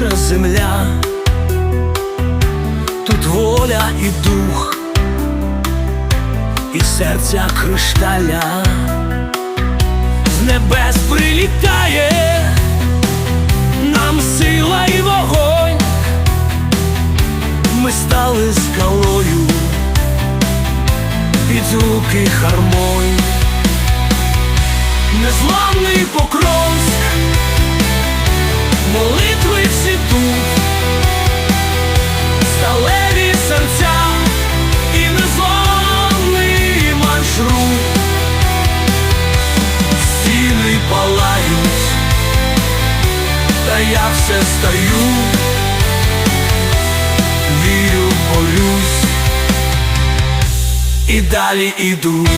наша земля, тут воля і дух, і серця кришталя. З небес прилітає нам сила і вогонь, ми стали скалою під звуки хармонь, незламний покров. Та я все стаю, вірю, борюсь і далі іду.